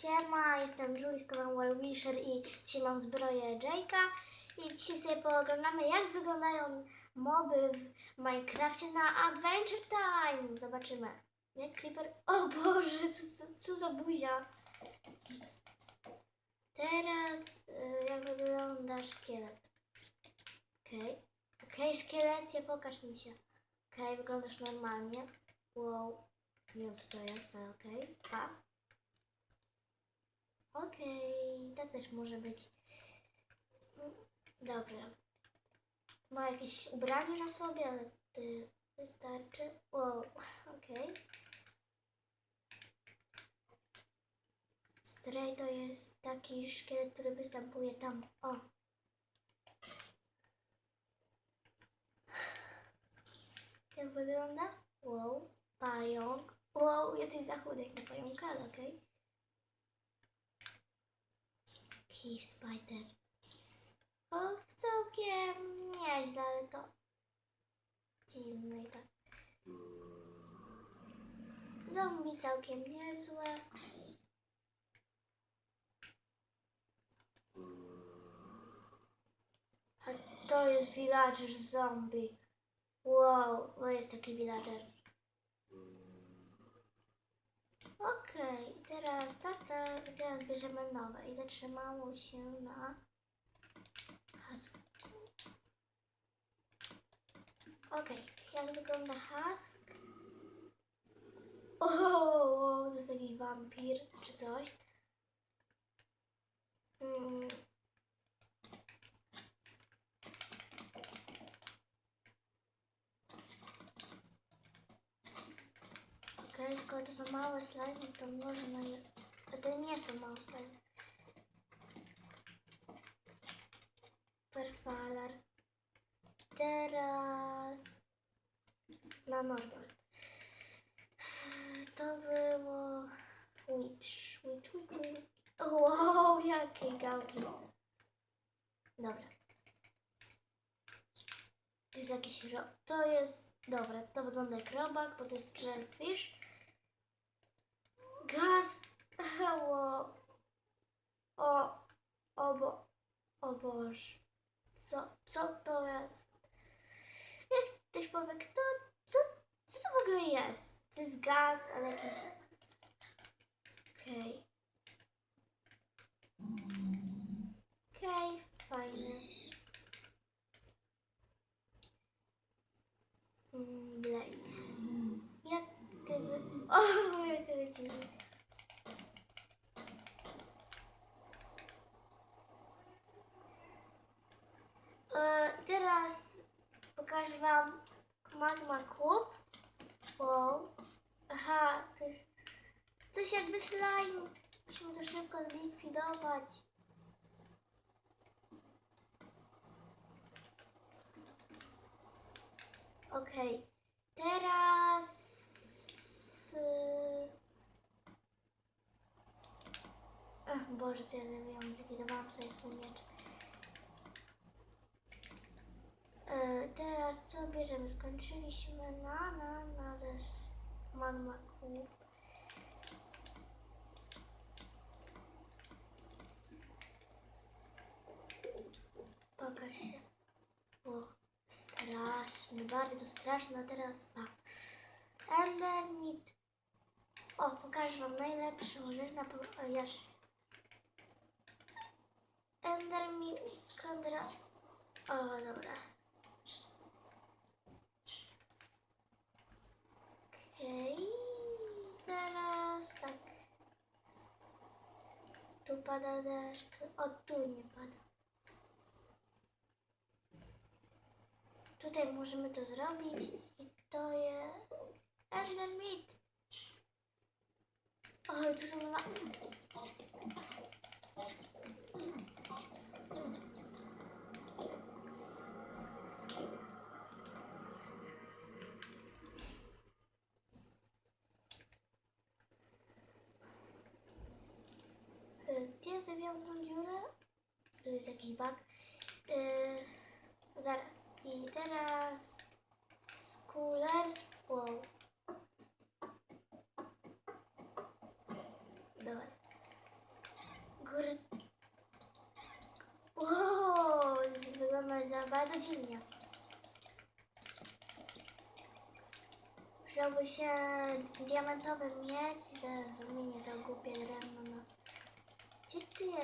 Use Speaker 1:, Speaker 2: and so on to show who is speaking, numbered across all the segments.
Speaker 1: Siema, jestem Julie z kanału i dzisiaj mam zbroję Jake'a i dzisiaj sobie pooglądamy jak wyglądają moby w Minecrafcie na Adventure Time. Zobaczymy. Jak Creeper... O Boże, co, co, co za buzia. Teraz y, jak wygląda szkielet. Okej. Okej, szkielecie, pokaż mi się. Okej, wyglądasz normalnie. Wow. Nie wiem co to jest, ale okej. Pa. Okej, tak też może być. Dobra. Ma jakieś ubranie na sobie, ale ty wystarczy. Wow, okej. Stray to jest taki szkielet, który występuje tam. O. Jak wygląda? Wow, pająk. Wow, jesteś za chudy jak na pająka, okej. Keep Spider. O, całkiem nieźle, ale to dziwne i tak. Zombie całkiem niezłe. A to jest villager zombie. Wow, to jest taki villager. Okej, teraz tata, teraz bierzemy nowe i zatrzymało się na hasku. Okej, jak wygląda hask? O, to jest jakiś wampir czy coś. Mm. Okej, skoro to są małe slajmy, to można je... A to nie są małe slajmy. Perfalar. Teraz... Na normal. To było... Witch. Witch, witch, witch. Wow, jakie gałki. Dobra. To jest jakiś ro... To jest... Dobra, to wygląda jak robak, bo to jest Fish. Hello. O. O bo. O. Co, co to jest? Jak ktoś powie, kto, co, co to w ogóle jest? To jest gaz, ale jakiś... Okej. Okej, fajne. Mm, Blaze. Jak ty... O, jak ty... E, teraz pokażę wam Magma Cube. Wow. Aha, to jest coś jakby slime. Musimy to szybko zlikwidować. Okej, teraz... y, Ach, Boże, co ja zrobiłam? Zlikwidowałam sobie swój miecz. Teraz co bierzemy? Skończyliśmy na, na, na ze magma cube. Pokaż się. O, straszny, bardzo straszny. A teraz a. Endermit. O, pokażę wam najlepszą rzecz na jak Endermit kontra... O, dobra. Okej, teraz tak. Tu pada deszcz. O, tu nie pada. Tutaj możemy to zrobić i to jest Endermit. O, tu są dwa. gdzie zawiałną dziurę? To jest jakiś bug. Yy, zaraz. I teraz skuler. Wow. Dobra. Góry. Wow, wygląda za bardzo dziwnie. Przydałby się diamentowy miecz. Zaraz to głupie drewno. No.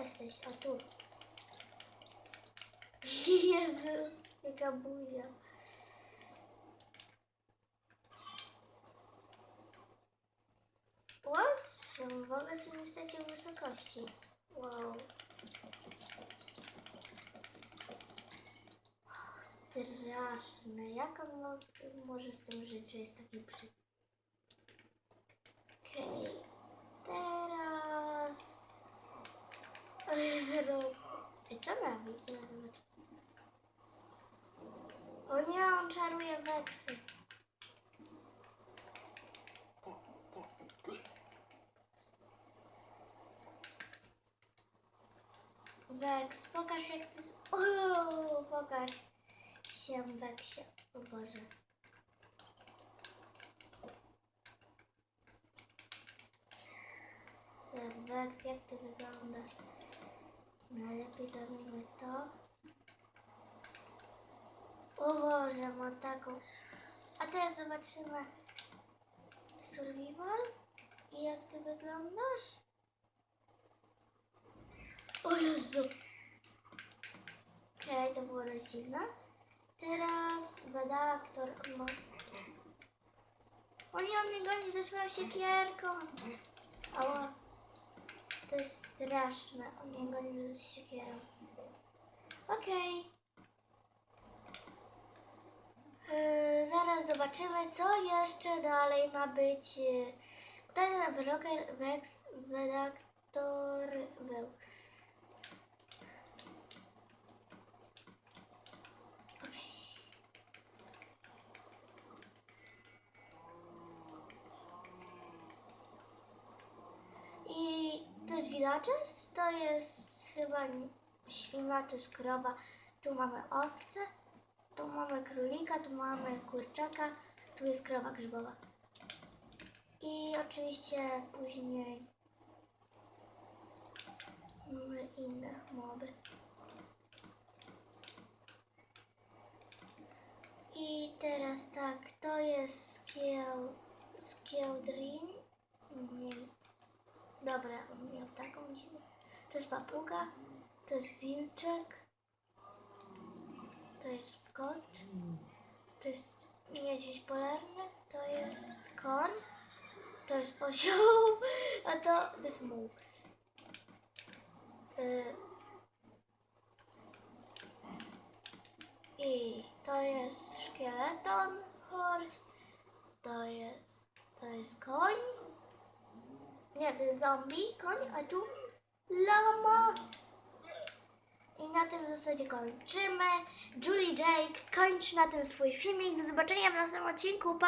Speaker 1: Jesteś? O tu. Jezu, jaka buzia. Łosem, w ogóle sobie nie stracił wysokości. Wow. Straszne. Jak on mo może z tym żyć, że jest taki brzydki? Okej. Teraz... Ro- Ej, co robi? Ja zobaczę. O nie, on czaruje weksy. Weks, pokaż jak ty... O, pokaż się Weksie. O Boże. Teraz Weks, jak ty wyglądasz? Najlepiej zrobimy to. O Boże, ma taką... A teraz zobaczymy survival i jak ty wyglądasz. O Jezu. Okej, to było dość dziwne. Teraz redaktor. ma- O nie, on mnie goni ze swoją siekierką. Ała. Jest straszne. On mnie goni ze siekierą. Okej. Yy, zaraz zobaczymy, co jeszcze dalej ma być. Yy, Kto na Vex redaktor był? Okej. I to jest villagers, to jest chyba świna, jest krowa. Tu mamy owce, tu mamy królika, tu mamy kurczaka, tu jest krowa grzybowa. I oczywiście później mamy inne moby. I teraz tak, to jest skieł, skiełdrin. Dobra, miał taką dziwę. To jest papuga, to jest wilczek, to jest kot, to jest niedźwiedź polarny, to jest koń, to jest osioł, a to, to jest muł. Y, I to jest szkieleton horse, to jest, to jest koń. Nie, to jest zombie, koń, a tu lama. I na tym w zasadzie kończymy. Julie Jake kończy na tym swój filmik. Do zobaczenia w następnym odcinku. Pa!